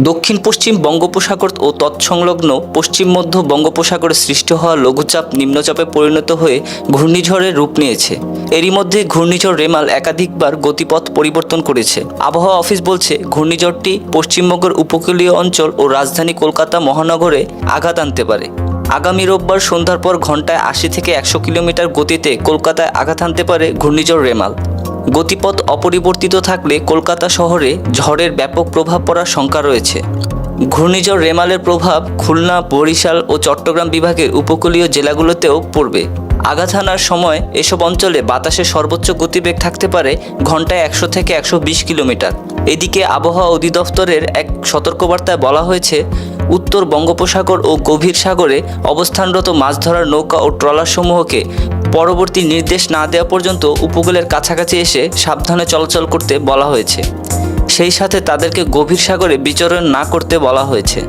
দক্ষিণ পশ্চিম বঙ্গোপসাগর ও তৎসংলগ্ন পশ্চিম মধ্য বঙ্গোপসাগরে সৃষ্টি হওয়া লঘুচাপ নিম্নচাপে পরিণত হয়ে ঘূর্ণিঝড়ের রূপ নিয়েছে। এরই মধ্যে ঘূর্ণিঝড় রেমাল একাধিকবার গতিপথ পরিবর্তন করেছে। আবহাওয়া অফিস বলছে, ঘূর্ণিঝড়টি পশ্চিমবঙ্গের উপকূলীয় অঞ্চল ও রাজধানী কলকাতা মহানগরে আঘাত আনতে পারে। আগামী রোববার সন্ধ্যার পর ঘন্টায় আশি থেকে একশো কিলোমিটার গতিতে কলকাতায় আঘাত আনতে পারে ঘূর্ণিঝড় রেমাল। গতিপথ অপরিবর্তিত থাকলে কলকাতা শহরে ঝড়ের ব্যাপক প্রভাব পড়ার শঙ্কা রয়েছে। ঘূর্ণিঝড় রেমালের প্রভাব খুলনা, বরিশাল ও চট্টগ্রাম বিভাগের উপকূলীয় জেলাগুলোতেও পড়বে। আঘাত হানার সময় এসব অঞ্চলে বাতাসের সর্বোচ্চ গতিবেগ থাকতে পারে ঘন্টায় একশো থেকে একশো বিশ কিলোমিটার। এদিকে আবহাওয়া অধিদপ্তরের এক সতর্কবার্তায় বলা হয়েছে, উত্তর বঙ্গোপসাগর ও গভীর সাগরে অবস্থানরত মাছ ধরার নৌকা ও ট্রলারসমূহকে পরবর্তী নির্দেশ না দেওয়া পর্যন্ত উপকূলের কাছাকাছি এসে সাবধানে চলাচল করতে বলা হয়েছে। সেই সাথে তাদেরকে গভীর সাগরে বিচরণ না করতে বলা হয়েছে।